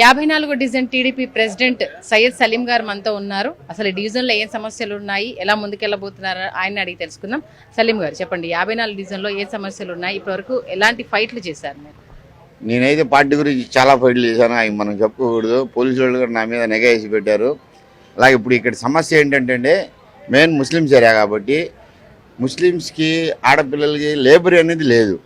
యాభై నాలుగో division TDP president Syed Salim garu మనతో ఉన్నారు. అసలు ఈ డివిజన్లో ఏం సమస్యలు ఉన్నాయి? ఎలా ముందుకెళ్ళబోతున్నారు? ఆయన అడిగి తెలుసుకుందాం. సలీం గారు చెప్పండి యాభై నాలుగు డివిజన్లో ఏ సమస్యలు ఉన్నాయి? ఇప్పటివరకు ఎలాంటి ఫైట్లు చేశారు మీరు? నేనైతే పార్టీ గురించి చాలా ఫైట్లు చేశాను. అవి మనం చెప్పుకోకూడదు పోలీసు వాళ్ళు కూడా నా మీద నిఘా వేసి పెట్టారు. అలాగే ఇప్పుడు ఇక్కడ సమస్య ఏంటంటే మెయిన్ ముస్లిమ్స్ ఏరియా కాబట్టి ముస్లిమ్స్కి ఆడపిల్లలకి లేబర్ అనేది లేదు.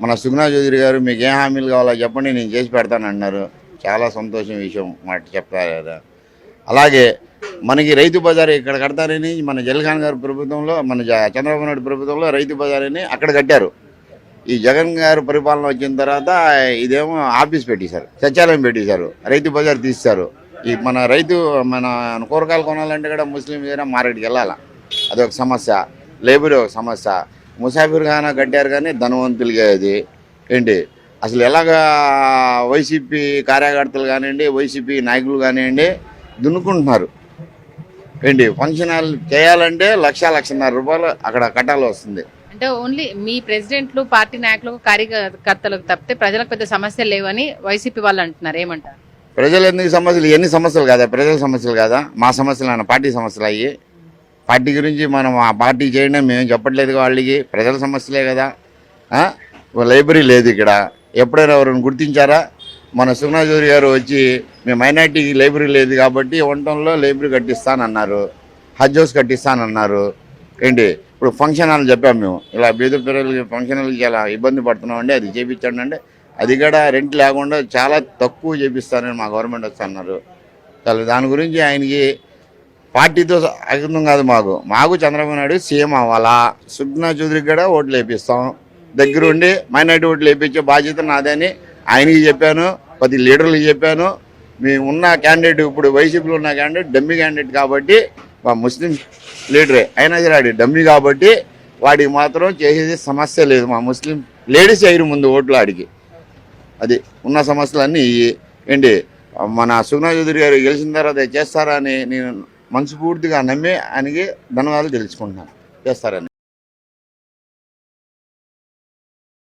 మన సుగుణా చౌదరి గారు మీకు ఏం హామీలు కావాలో చెప్పండి నేను చేసి పెడతాను అన్నారు. చాలా సంతోషం విషయం మాట చెప్తారు కదా. అలాగే మనకి రైతు బజార్ ఇక్కడ కడతారని మన జల్ఖాన్ గారి ప్రభుత్వంలో మన జ- చంద్రబాబు నాయుడు ప్రభుత్వంలో రైతు బజార్ అని అక్కడ కట్టారు. ఈ జగన్ గారు పరిపాలన వచ్చిన తర్వాత ఇదేమో ఆఫీస్ పెట్టేశారు సచివాలయం పెట్టేశారు రైతు బజార్ తీస్తారు ఈ మన రైతు మన కూరగాయలు కొనాలంటే కూడా ముస్లిం ఏదైనా మార్కెట్కి వెళ్ళాలి? అదొక సమస్య లేబర్ ఒక సమస్య. ముసాఫిర్ ఖానా కట్టారు కానీ ధనవంతులుగా అది. ఏంటి? అసలు ఎలాగా వైసీపీ కార్యకర్తలు కానివ్వండి వైసీపీ నాయకులు కానివ్వండి దున్నుకుంటున్నారు. ఏంటి? ఫంక్షన్ హాల్ చేయాలంటే లక్ష లక్షన్నర రూపాయలు అక్కడ కట్టాల్సి వస్తుంది. అంటే ఓన్లీ మీ ప్రెసిడెంట్లు పార్టీ నాయకులకు కార్యకర్తలకు తప్పితే ప్రజలకు పెద్ద సమస్యలు లేవని వైసీపీ వాళ్ళు అంటున్నారు. ఏమంటారు? ప్రజలు ఎందుకు సమస్యలు? ఎన్ని సమస్యలు కాదా? ప్రజల సమస్యలు కాదా? మా సమస్యలు అన్న పార్టీ సమస్యలు అయ్యి పార్టీ గురించి మనం ఆ పార్టీ చేయడం మేము చెప్పట్లేదు వాళ్ళకి. ప్రజల సమస్యలే కదా. లైబ్రరీ లేదు ఇక్కడ. ఎప్పుడైనా ఎవరైనా గుర్తించారా? మన సుగుణా గారు వచ్చి మేము మైనార్టీకి లైబ్రరీ లేదు కాబట్టి వంటంలో లైబ్రరీ కట్టిస్తానన్నారు. హజ్ హౌస్ కట్టిస్తానన్నారు. ఏంటి? ఇప్పుడు ఫంక్షన్ హాల్ చెప్పాము మేము. ఇలా బీద పిల్లలకి ఫంక్షన్ హాల్కి చాలా ఇబ్బంది పడుతున్నామండి అది చేపించండి అంటే అది కూడా రెంట్ లేకుండా చాలా తక్కువ చేపిస్తానని మా గవర్నమెంట్ వస్తున్నారు. చాలా దాని గురించి ఆయనకి పార్టీతో అర్థం కాదు మాకు. మాకు చంద్రబాబు నాయుడు సీఎం అవ్వాలా? సుగ్నా చౌదరికి కూడా ఓట్లు వేపిస్తాం. దగ్గరుండి మైనార్టీ ఓట్లు వేయించే బాధ్యత నాదని ఆయనకి చెప్పాను పది లీడర్లకు చెప్పాను. మేము ఉన్న క్యాండిడేట్ ఇప్పుడు వైసీపీలో ఉన్న క్యాండిడేట్ డమ్మీ క్యాండిడేట్ కాబట్టి మా ముస్లిం లీడరే అయినా సరే ఆడి డమ్మీ కాబట్టి వాడికి మాత్రం చేసేది సమస్య లేదు. మా ముస్లిం లేడీస్ అయ్యారు ముందు ఓట్లు ఆడికి. అది ఉన్న సమస్యలన్నీ ఏంటి? మన సుగుణా చౌదరి గారు గెలిచిన తర్వాత చేస్తారా అని నేను మనస్ఫూర్తిగా నమ్మి ఆయనకి ధన్యవాదాలు తెలుసుకుంటున్నాను. చేస్తారని.